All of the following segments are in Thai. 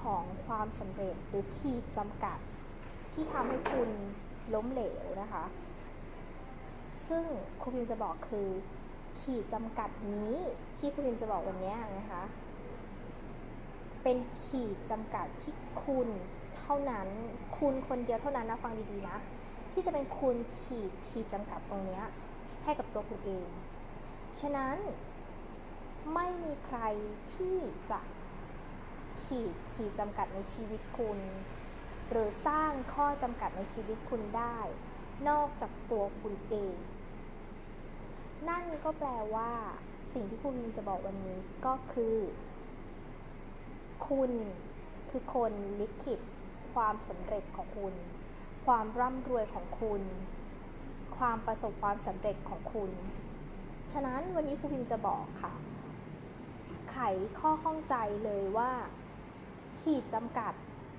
ของความสำเร็จหรือขีดจำกัดที่ทำให้คุณล้มเหลวนะคะ ซึ่งครูพิมจะบอกคือ ขีดจำกัดนี้ที่ครูพิมจะบอกวันนี้นะคะ เป็นขีดจำกัดที่คุณเท่านั้น คุณคนเดียวเท่านั้นนะฟังดีๆนะ ที่จะเป็นคุณขีดขีดจำกัดตรงนี้ให้กับตัวคุณเอง ฉะนั้นไม่มีใครที่จะ ขีดขีดจำกัดในชีวิตคุณ หรือสร้างข้อจำกัดในชีวิตคุณได้ นอกจากตัวคุณเอง นั่นก็แปลว่า สิ่งที่คุณจะบอกวันนี้ก็คือ คุณคือคนลิขิตความสำเร็จของคุณ ความร่ำรวยของคุณ ความประสบความสำเร็จของคุณ ฉะนั้นวันนี้ครูพิมจะบอกค่ะ ไขข้อข้องใจเลยว่า ขีดจำกัด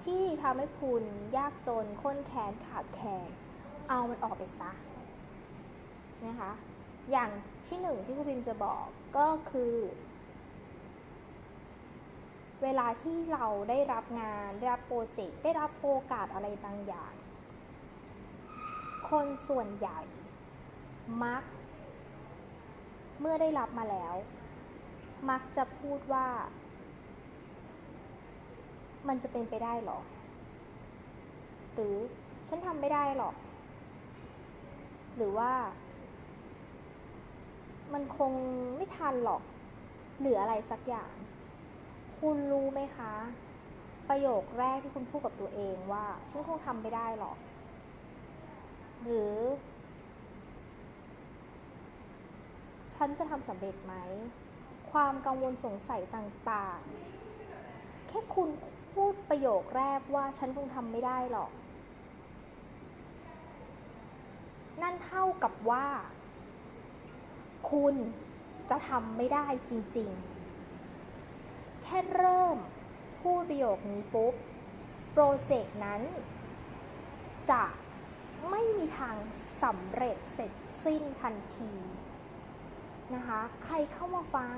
ที่ทำให้คุณยากจนค้นแค้นขาดแคลนเอามันออกไปซะนะคะ อย่างที่หนึ่งที่ครูพิมจะบอกก็คือ เวลาที่เราได้รับงาน ได้รับโปรเจกต์ ได้รับโอกาสอะไรบางอย่าง คนส่วนใหญ่มัก เมื่อได้รับมาแล้ว มักจะพูดว่า มันจะเป็นไปได้หรอ หรือฉันทำไม่ได้หรอก หรือว่า มันคงไม่ทันหรอก หรืออะไรสักอย่าง คุณรู้ไหมคะ ประโยคแรกที่คุณพูดกับตัวเองว่า ฉันคงทำไม่ได้หรอก หรือ ฉันจะทำสำเร็จไหม ความกังวลสงสัยต่างๆ แค่คุณ พูดประโยคแรกว่าฉันคงทำไม่ได้หรอก นั่นเท่ากับว่า คุณจะทำไม่ได้จริงๆ แค่เริ่มพูดประโยคนี้ปุ๊บ โปรเจกต์นั้น จะไม่มีทางสำเร็จเสร็จสิ้นทันทีนะคะ ใครเข้ามาฟัง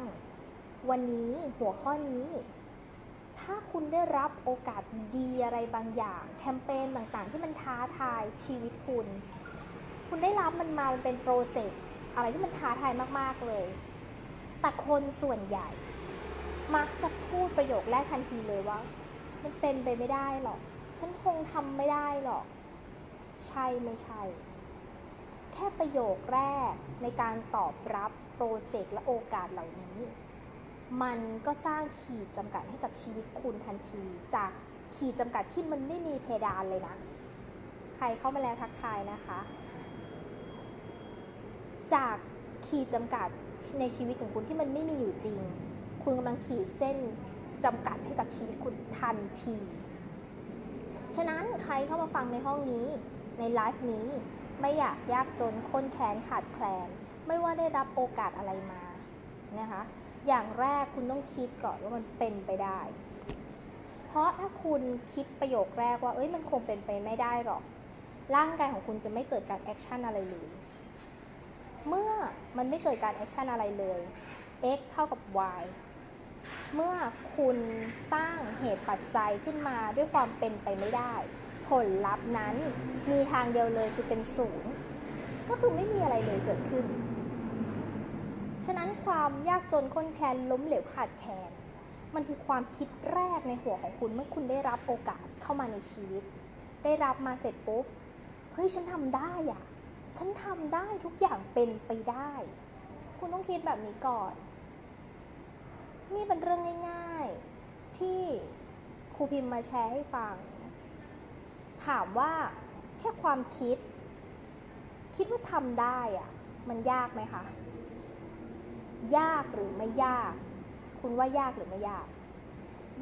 วันนี้หัวข้อนี้ ถ้าคุณได้รับโอกาสดีๆอะไรบางอย่าง แคมเปญต่างๆ ที่มันท้าทายชีวิตคุณ คุณได้รับมันมามันเป็นโปรเจกต์อะไรที่มันท้าทายมากๆเลย แต่คนส่วนใหญ่ มักจะพูดประโยคแรกทันทีเลยว่า มันเป็นไปไม่ได้หรอก ฉันคงทำไม่ได้หรอก ใช่ไม่ใช่ แค่ประโยคแรกในการตอบรับโปรเจกต์และโอกาสเหล่านี้ มันก็สร้างขีดจำกัดให้กับชีวิตคุณทันที จากขีดจำกัดที่มันไม่มีเพดานเลยนะ ใครเข้ามาแล้วทักทายนะคะ จากขีดจำกัดในชีวิตของคุณที่มันไม่มีอยู่จริง คุณกำลังขีดเส้นจำกัดให้กับชีวิตคุณทันที ฉะนั้นใครเข้ามาฟังในห้องนี้ในไลฟ์นี้ไม่อยากยากจนค้นแค้นขาดแคลน ไม่ว่าได้รับโอกาสอะไรมานะคะ อย่างแรกคุณต้องคิดก่อนว่ามันเป็นไปได้ เพราะถ้าคุณคิดประโยคแรกว่า เอ้ยมันคงเป็นไปไม่ได้หรอก ร่างกายของคุณจะไม่เกิดการแอคชั่นอะไรเลย เมื่อมันไม่เกิดการแอคชั่นอะไรเลย x เท่ากับ y เมื่อคุณสร้างเหตุปัจจัยขึ้นมาด้วยความเป็นไปไม่ได้ ผลลัพธ์นั้นมีทางเดียวเลยคือเป็นศูนย์ก็คือไม่มีอะไรเลยเกิดขึ้น ฉะนั้นความยากจนค้นแคลนล้มเหลวขาดแคลนมันคือความคิดแรกในหัวของคุณเมื่อคุณได้รับโอกาสเข้ามาในชีวิต ได้รับมาเสร็จปุ๊บเฮ้ยฉันทำได้อะฉันทำได้ทุกอย่างเป็นไปได้ คุณต้องคิดแบบนี้ก่อน นี่เป็นเรื่องง่าย ๆ ที่ครูพิมพ์มาแชร์ให้ฟัง ถามว่าแค่ความคิด คิดว่าทำได้อะมันยากไหมคะ ยากหรือไม่ยาก คุณว่ายากหรือไม่ยาก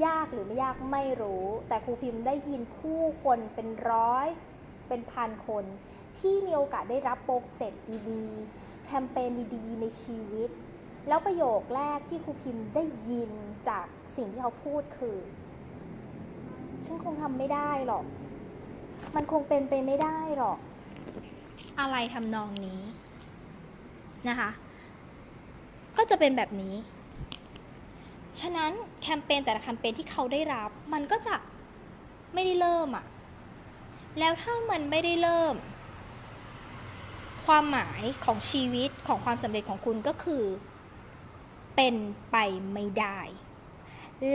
ยากหรือไม่ยากไม่รู้ แต่ครูพิมพ์ได้ยินผู้คนเป็นร้อยเป็นพันคน ที่มีโอกาสได้รับโปรเจกต์ดีๆ แคมเปญดีๆ ในชีวิต แล้วประโยคแรกที่ครูพิมพ์ได้ยินจากสิ่งที่เขาพูดคือ ฉันคงทำไม่ได้หรอก มันคงเป็นไปไม่ได้หรอก อะไรทำนองนี้นะคะ ก็จะเป็นแบบนี้ ฉะนั้นแคมเปญแต่ละแคมเปญที่เขาได้รับ มันก็จะไม่ได้เริ่มอะแล้วถ้ามันไม่ได้เริ่ม ความหมายของชีวิตของความสำเร็จของคุณก็คือ เป็นไปไม่ได้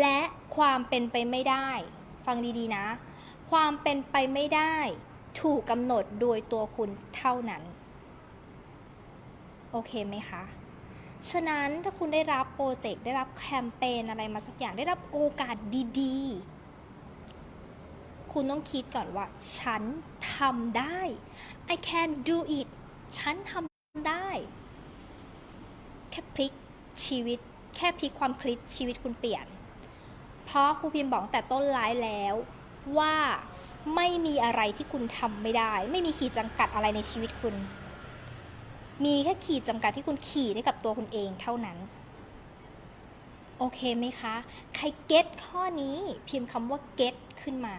และความเป็นไปไม่ได้ ฟังดีๆนะ ความเป็นไปไม่ได้ ถูกกำหนดโดยตัวคุณเท่านั้น โอเคไหมคะ ฉะนั้นถ้าคุณได้รับโปรเจกต์ได้รับแคมเปญอะไรมาสักอย่างได้รับโอกาสดีๆ คุณต้องคิดก่อนว่า ฉันทำได้ I can do it ฉันทำได้ แค่พลิกชีวิต แค่พลิกความคิดชีวิตคุณเปลี่ยน เพราะครูพิมพ์บอกแต่ต้นไลฟ์แล้วว่าไม่มีอะไรที่คุณทำไม่ได้ ไม่มีขีดจำกัดอะไรในชีวิตคุณ มีแค่ขีดจำกัดที่คุณขี่ได้กับตัวคุณเองเท่านั้น โอเคไหมคะ ใครเก็ตข้อนี้พิมพ์คำว่าเก็ตขึ้นมา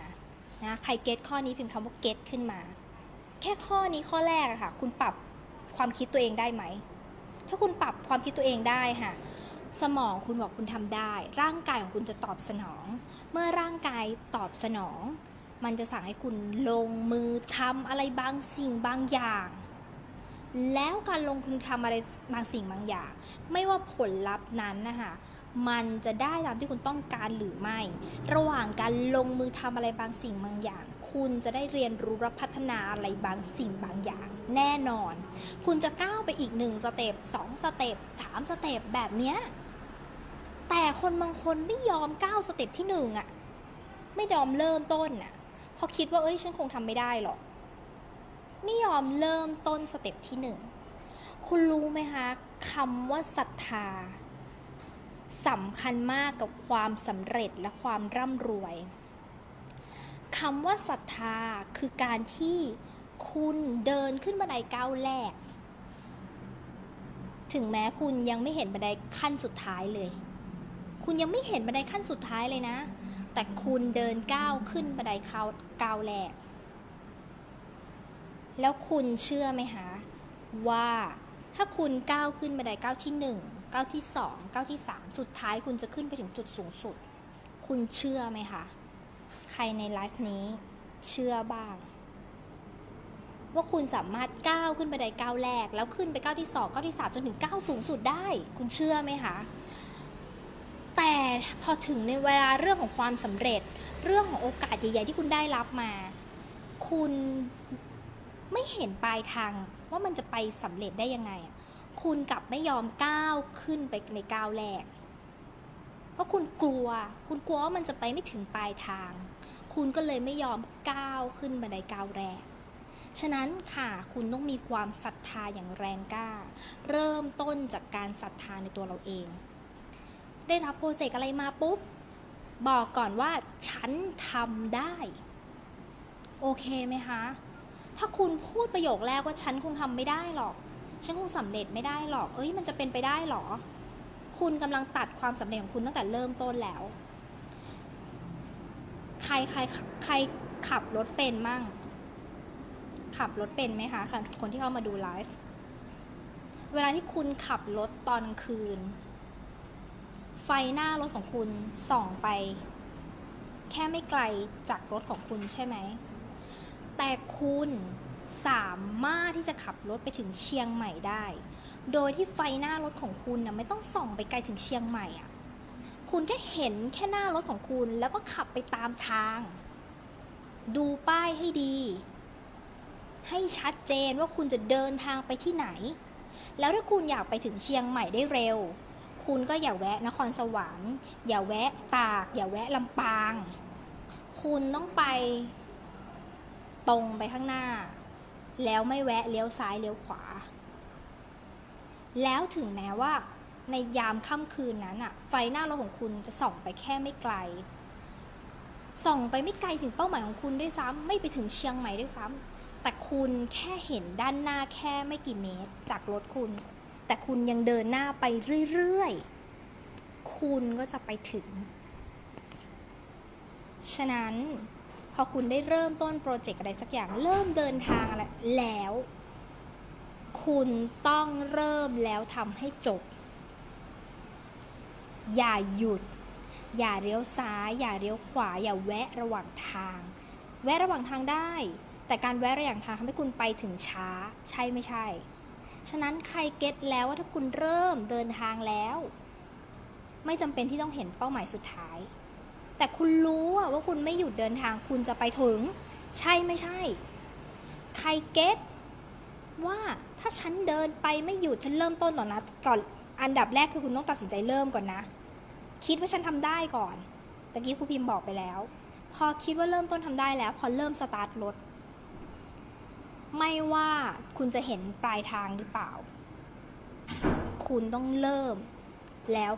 นะใครเก็ตข้อนี้พิมพ์คำว่าเก็ตขึ้นมา แค่ข้อนี้ข้อแรกอะค่ะ คุณปรับความคิดตัวเองได้ไหม ถ้าคุณปรับความคิดตัวเองได้ค่ะสมองคุณบอกคุณทำได้ ร่างกายของคุณจะตอบสนอง เมื่อร่างกายตอบสนอง มันจะสั่งให้คุณลงมือทำอะไรบางสิ่งบางอย่าง แล้วการลงมือทำอะไรบางสิ่งบางอย่าง ไม่ว่าผลลัพธ์นั้นนะคะมันจะได้ตามที่คุณต้องการหรือไม่ ระหว่างการลงมือทำอะไรบางสิ่งบางอย่าง คุณจะได้เรียนรู้และพัฒนาอะไรบางสิ่งบางอย่าง แน่นอน คุณจะก้าวไปอีกหนึ่งสเต็ปสองสเต็ปสามสเต็ปแบบเนี้ยแต่คนบางคนไม่ยอมก้าวสเต็ปที่หนึ่งอะไม่ยอมเริ่มต้นอะเพราะคิดว่าเอ้ยฉันคงทำไม่ได้หรอก ไม่ยอมเริ่มต้นสเต็ปที่หนึ่งคุณรู้ไหมคะคำว่าศรัทธาสำคัญมากกับความสำเร็จและความร่ำรวยคำว่าศรัทธาคือการที่คุณเดินขึ้นบันไดก้าวแรก ถึงแม้คุณยังไม่เห็นบันไดขั้นสุดท้ายเลย คุณยังไม่เห็นบันไดขั้นสุดท้ายเลยนะ แต่คุณเดินก้าวขึ้นบันไดเขาก้าวแรก แล้วคุณเชื่อไหมคะว่าถ้าคุณก้าวขึ้นบันไดก้าวที่หนึ่งก้าวที่สองก้าวที่สามสุดท้ายคุณจะขึ้นไปถึงจุดสูงสุด คุณเชื่อไหมคะ ใครในไลฟ์นี้เชื่อบ้าง ว่าคุณสามารถก้าวขึ้นบันไดก้าวแรก แล้วขึ้นไปก้าวที่สองก้าวที่สามจนถึงก้าวสูงสุดได้ คุณเชื่อไหมคะ แต่พอถึงในเวลาเรื่องของความสำเร็จ เรื่องของโอกาสใหญ่ๆที่คุณได้รับมา คุณ ไม่เห็นปลายทางว่ามันจะไปสำเร็จได้ยังไง คุณกลับไม่ยอมก้าวขึ้นไปในก้าวแรก เพราะคุณกลัว คุณกลัวว่ามันจะไปไม่ถึงปลายทาง คุณก็เลยไม่ยอมก้าวขึ้นบันไดก้าวแรก ฉะนั้นค่ะคุณต้องมีความศรัทธาอย่างแรงกล้า เริ่มต้นจากการศรัทธาในตัวเราเอง ได้รับโปรเจกต์อะไรมาปุ๊บบอกก่อนว่าฉันทำได้ โอเคไหมคะ ถ้าคุณพูดประโยคแรกว่าฉันคงทำไม่ได้หรอก ฉันคงสำเร็จไม่ได้หรอก เอ้ย มันจะเป็นไปได้หรอ คุณกำลังตัดความสำเร็จของคุณตั้งแต่เริ่มต้นแล้ว ใครใครใครขับรถเป็นมั่ง ขับรถเป็นไหมคะคนที่เข้ามาดูไลฟ์ เวลาที่คุณขับรถตอนกลางคืน ไฟหน้ารถของคุณส่องไป แค่ไม่ไกลจากรถของคุณใช่ไหม แต่คุณสามารถที่จะขับรถไปถึงเชียงใหม่ได้ โดยที่ไฟหน้ารถของคุณนะไม่ต้องส่องไปไกลถึงเชียงใหม่อะคุณแค่เห็นแค่หน้ารถของคุณแล้วก็ขับไปตามทาง ดูป้ายให้ดี ให้ชัดเจนว่าคุณจะเดินทางไปที่ไหน แล้วถ้าคุณอยากไปถึงเชียงใหม่ได้เร็ว คุณก็อย่าแวะนครสวรรค์ อย่าแวะตาก อย่าแวะลำปาง คุณต้องไป ตรงไปข้างหน้า แล้วไม่แวะเลี้ยวซ้ายเลี้ยวขวา แล้วถึงแม้ว่าในยามค่ำคืนนั้นอะไฟหน้ารถของคุณจะส่องไปแค่ไม่ไกล ส่องไปไม่ไกลถึงเป้าหมายของคุณด้วยซ้ำไม่ไปถึงเชียงใหม่ด้วยซ้ำแต่คุณแค่เห็นด้านหน้าแค่ไม่กี่เมตรจากรถคุณ แต่คุณยังเดินหน้าไปเรื่อยๆ คุณก็จะไปถึง ฉะนั้น พอคุณได้เริ่มต้นโปรเจกต์อะไรสักอย่าง เริ่มเดินทางอะไรแล้ว คุณต้องเริ่มแล้วทำให้จบ อย่าหยุด อย่าเลี้ยวซ้าย อย่าเลี้ยวขวา อย่าแวะระหว่างทาง แวะระหว่างทางได้ แต่การแวะระหว่างทางทำให้คุณไปถึงช้า ใช่ไม่ใช่ ฉะนั้นใครเก็ตแล้วว่าถ้าคุณเริ่มเดินทางแล้ว ไม่จำเป็นที่ต้องเห็นเป้าหมายสุดท้าย แต่คุณรู้ว่าคุณไม่หยุดเดินทางคุณจะไปถึง ใช่ไม่ใช่ ใครเก็ตว่าถ้าฉันเดินไปไม่หยุดฉันเริ่มต้นก่อนนะก่อนอันดับแรกคือคุณต้องตัดสินใจเริ่มก่อนนะ คิดว่าฉันทำได้ก่อนตะกี้ครูพิมพ์บอกไปแล้ว พอคิดว่าเริ่มต้นทำได้แล้ว พอเริ่มสตาร์ทรถไม่ว่าคุณจะเห็นปลายทางหรือเปล่า คุณต้องเริ่มแล้ว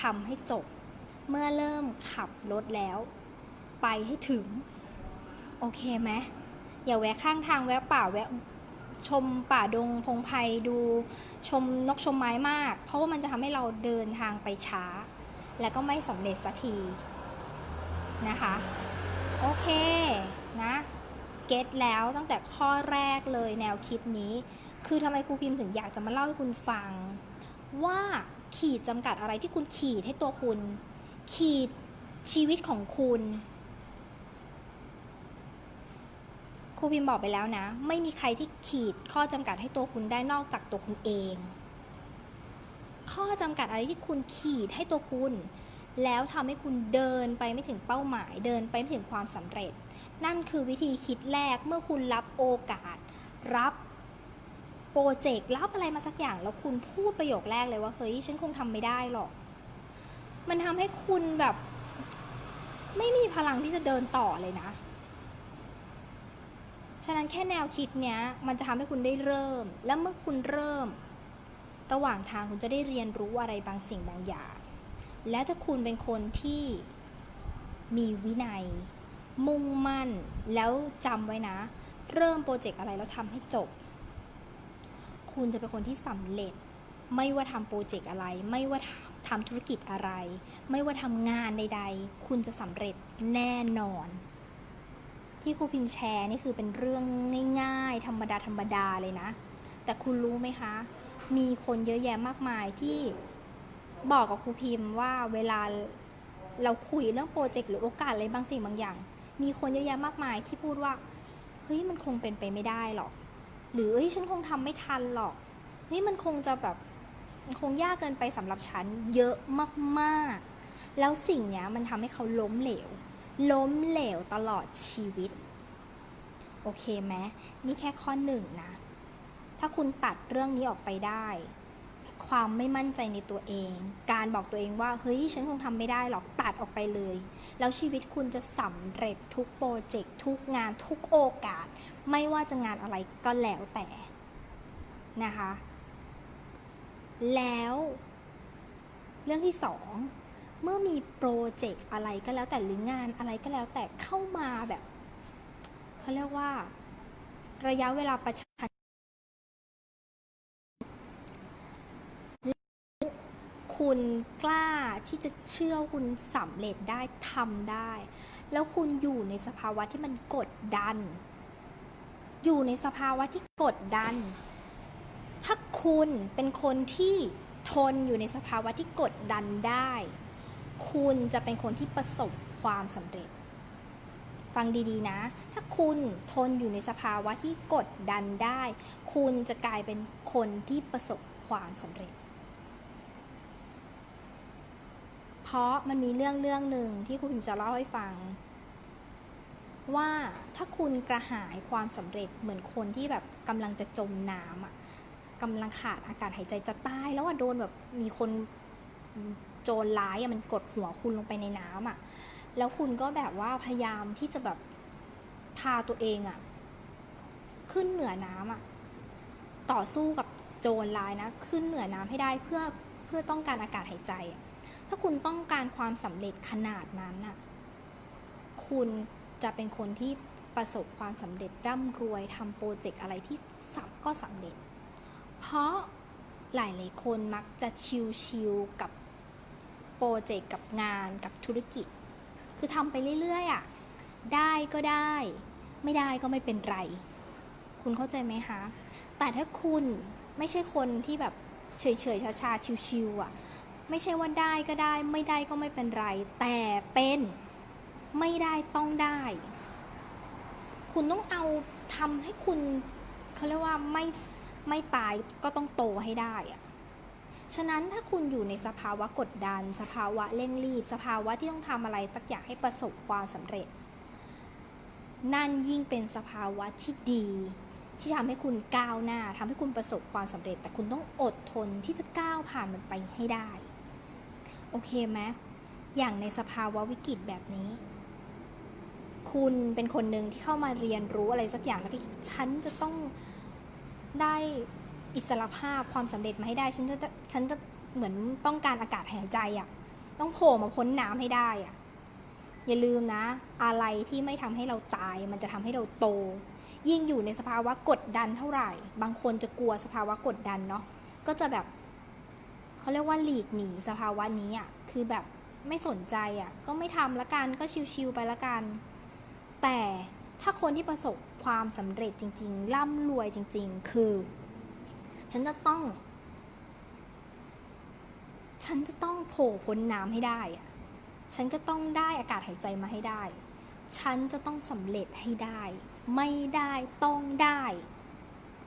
ทำให้จบ เมื่อเริ่มขับรถแล้ว ไปให้ถึง โอเคไหมอย่าแวะข้างทางแวะป่าแวะชมป่าดงพงไพดูชมนกชมไม้มาก เพราะว่ามันจะทำให้เราเดินทางไปช้า และก็ไม่สำเร็จสักทีนะคะ โอเคนะเก็ตแล้วตั้งแต่ข้อแรกเลยแนวคิดนี้ คือทำไมครูพิมพ์ถึงอยากจะมาเล่าให้คุณฟัง ว่าขีดจำกัดอะไรที่คุณขีดให้ตัวคุณ ขีดชีวิตของคุณ ครูพิมพ์บอกไปแล้วนะ ไม่มีใครที่ขีดข้อจำกัดให้ตัวคุณได้นอกจากตัวคุณเอง ข้อจำกัดอะไรที่คุณขีดให้ตัวคุณ แล้วทำให้คุณเดินไปไม่ถึงเป้าหมาย เดินไปไม่ถึงความสำเร็จ นั่นคือวิธีคิดแรกเมื่อคุณรับโอกาส รับโปรเจกต์รับอะไรมาสักอย่าง แล้วคุณพูดประโยคแรกเลยว่าเฮ้ยฉันคงทำไม่ได้หรอก มันทำให้คุณแบบ ไม่มีพลังที่จะเดินต่อเลยนะ ฉะนั้นแค่แนวคิดเนี้ย มันจะทำให้คุณได้เริ่ม และเมื่อคุณเริ่ม ระหว่างทางคุณจะได้เรียนรู้อะไรบางสิ่งบางอย่าง และถ้าคุณเป็นคนที่มีวินัย มุ่งมั่น แล้วจำไว้นะ เริ่มโปรเจกต์อะไรแล้วทำให้จบ คุณจะเป็นคนที่สำเร็จ ไม่ว่าทำโปรเจกต์อะไร ไม่ว่าทำธุรกิจอะไร ไม่ว่าทำงานใด ๆ คุณจะสำเร็จแน่นอน ที่ครูพิมพ์แชร์นี่คือเป็นเรื่องง่าย ๆ ธรรมดาธรรมดาเลยนะ แต่คุณรู้ไหมคะ มีคนเยอะแยะมากมายที่บอกกับครูพิมพ์ว่าเวลาเราคุยเรื่องโปรเจกต์หรือโอกาสอะไรบางสิ่งบางอย่าง มีคนเยอะแยะมากมายที่พูดว่า เฮ้ยมันคงเป็นไปไม่ได้หรอก หรือเอ้ยฉันคงทำไม่ทันหรอก เฮ้ยมันคงจะแบบ คงยากเกินไปสำหรับฉันเยอะมากๆ แล้วสิ่งเนี้ยมันทำให้เขาล้มเหลว ล้มเหลวตลอดชีวิต โอเคไหมนี่แค่ข้อหนึ่งนะ ถ้าคุณตัดเรื่องนี้ออกไปได้ ความไม่มั่นใจในตัวเอง การบอกตัวเองว่า เฮ้ย ฉันคงทำไม่ได้หรอกตัดออกไปเลย แล้วชีวิตคุณจะสำเร็จทุกโปรเจกต์ทุกงานทุกโอกาส ไม่ว่าจะงานอะไรก็แล้วแต่นะคะ แล้ว เรื่องที่สองเมื่อมีโปรเจกต์อะไรก็แล้วแต่หรืองานอะไรก็แล้วแต่เข้ามาแบบเขาเรียกว่า ระยะเวลาประชันคุณกล้าที่จะเชื่อคุณสำเร็จได้ทำได้ แล้วคุณอยู่ในสภาวะที่มันกดดัน อยู่ในสภาวะที่กดดัน ถ้าคุณเป็นคนที่ทนอยู่ในสภาวะที่กดดันได้ คุณจะเป็นคนที่ประสบความสำเร็จ ฟังดีๆนะ ถ้าคุณทนอยู่ในสภาวะที่กดดันได้ คุณจะกลายเป็นคนที่ประสบความสำเร็จ เพราะมันมีเรื่องเรื่องหนึ่งที่คุณจะเล่าให้ฟัง ว่าถ้าคุณกระหายความสำเร็จเหมือนคนที่แบบกำลังจะจมน้ำอะ กำลังขาดอากาศหายใจจะตาย แล้วอะโดนแบบมีคนโจรร้ายอะมันกดหัวคุณลงไปในน้ำอะแล้วคุณก็แบบว่าพยายามที่จะแบบพาตัวเองอะขึ้นเหนือน้ำอะต่อสู้กับโจรร้ายนะ ขึ้นเหนือน้ำให้ได้เพื่อเพื่อต้องการอากาศหายใจอะถ้าคุณต้องการความสำเร็จขนาดนั้นน่ะ คุณจะเป็นคนที่ประสบความสำเร็จร่ำรวยทำโปรเจกต์อะไรที่สับก็สำเร็จ เพราะหลายหลายคนมักจะชิลๆกับโปรเจกต์กับงานกับธุรกิจ คือทำไปเรื่อยๆอะ ได้ก็ได้ ไม่ได้ก็ไม่เป็นไร คุณเข้าใจไหมคะ แต่ถ้าคุณไม่ใช่คนที่แบบเฉยๆชาๆชิวๆอะ ไม่ใช่ว่าได้ก็ได้ ไม่ได้ก็ไม่เป็นไร แต่เป็นไม่ได้ต้องได้ คุณต้องเอาทำให้คุณเขาเรียกว่าไม่ ไม่ตายก็ต้องโตให้ได้อะฉะนั้นถ้าคุณอยู่ในสภาวะกดดัน สภาวะเร่งรีบ สภาวะที่ต้องทำอะไรสักอย่างให้ประสบความสำเร็จ นั่นยิ่งเป็นสภาวะที่ดี ที่ทำให้คุณก้าวหน้าทำให้คุณประสบความสำเร็จ แต่คุณต้องอดทนที่จะก้าวผ่านมันไปให้ได้ โอเคไหมอย่างในสภาวะวิกฤตแบบนี้ คุณเป็นคนหนึ่งที่เข้ามาเรียนรู้อะไรสักอย่างแล้วก็ฉันจะต้อง ได้อิสรภาพความสำเร็จมาให้ได้ ฉันจะฉันจะเหมือนต้องการอากาศหายใจอะ่ะ ต้องโผล่มาพ้นน้ำให้ได้อะ่ะ อย่าลืมนะ อะไรที่ไม่ทำให้เราตาย มันจะทำให้เราโต ยิ่งอยู่ในสภาวะกดดันเท่าไหร่ บางคนจะกลัวสภาวะกดดันเนาะก็จะแบบเขาเรียกว่าหลีกหนีสภาวะนี้อะ่ะคือแบบไม่สนใจอะ่ะ ก็ไม่ทำละกันก็ชิวๆไปละกัน แต่ ถ้าคนที่ประสบความสำเร็จจริง ๆ ร่ำรวยจริง ๆ คือ ฉันจะต้อง ฉันจะต้องโผล่พ้นน้ำให้ได้อะฉันก็ต้องได้อากาศหายใจมาให้ได้ ฉันจะต้องสำเร็จให้ได้ ไม่ได้ต้องได้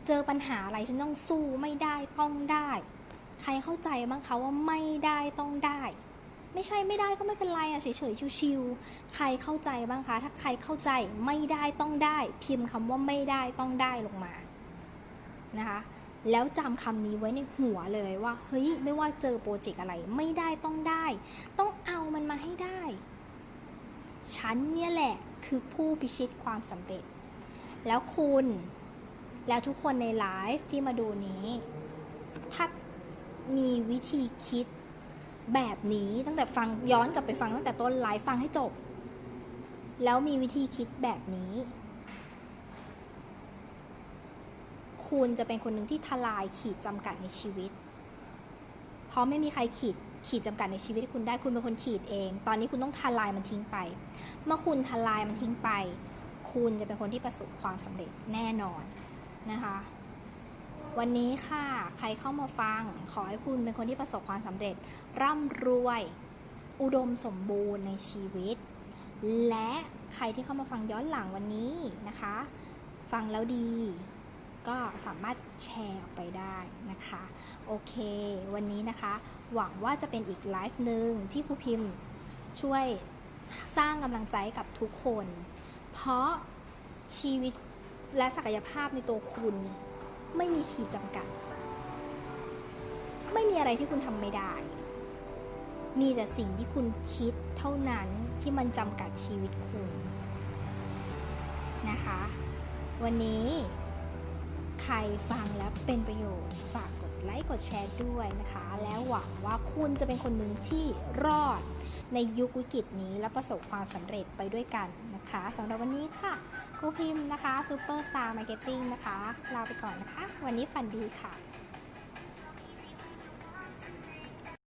เจอปัญหาอะไรฉันต้องสู้ไม่ได้ต้องได้ ใครเข้าใจบ้างคะว่าไม่ได้ต้องได้ ไม่ใช่ไม่ได้ก็ไม่เป็นไรอะเฉยๆชิวๆใครเข้าใจบ้างคะ ถ้าใครเข้าใจไม่ได้ต้องได้ พิมพ์คำว่าไม่ได้ต้องได้ลงมานะคะแล้วจำคำนี้ไว้ในหัวเลยว่า เฮ้ย ไม่ว่าเจอโปรเจกต์อะไร ไม่ได้ต้องได้ ต้องเอามันมาให้ได้ ฉันเนี่ยแหละคือผู้พิชิตความสำเร็จ แล้วคุณ แล้วทุกคนในไลฟ์ที่มาดูนี้ ถ้ามีวิธีคิด แบบนี้ตั้งแต่ฟังย้อนกลับไปฟังตั้งแต่ต้นไลฟ์ฟังให้จบ แล้วมีวิธีคิดแบบนี้ คุณจะเป็นคนหนึ่งที่ทลายขีดจำกัดในชีวิต เพราะไม่มีใครขีดขีดจำกัดในชีวิตให้คุณได้คุณเป็นคนขีดเอง ตอนนี้คุณต้องทลายมันทิ้งไป เมื่อคุณทลายมันทิ้งไป คุณจะเป็นคนที่ประสบความสำเร็จแน่นอนนะคะ วันนี้ค่ะ ใครเข้ามาฟัง ขอให้คุณเป็นคนที่ประสบความสำเร็จ ร่ำรวย อุดมสมบูรณ์ในชีวิต และใครที่เข้ามาฟังย้อนหลังวันนี้นะคะ ฟังแล้วดี ก็สามารถแชร์ออกไปได้นะคะ โอเค วันนี้นะคะ หวังว่าจะเป็นอีกไลฟ์หนึ่งที่ครูพิมพ์ช่วยสร้างกำลังใจกับทุกคน เพราะชีวิตและศักยภาพในตัวคุณ ไม่มีขีดจำกัด ไม่มีอะไรที่คุณทำไม่ได้ มีแต่สิ่งที่คุณคิดเท่านั้นที่มันจำกัดชีวิตคุณ นะคะ วันนี้ ใครฟังแล้วเป็นประโยชน์ ฝากกดไลค์กดแชร์ด้วยนะคะ แล้วหวังว่าคุณจะเป็นคนหนึ่งที่รอดในยุควิกฤตนี้และประสบความสำเร็จไปด้วยกัน นะคะสำหรับวันนี้ค่ะครูพิมพ์นะคะซูเปอร์สตาร์มาร์เก็ตติ้งนะคะ ลาไปก่อนนะคะ วันนี้ฝันดีค่ะ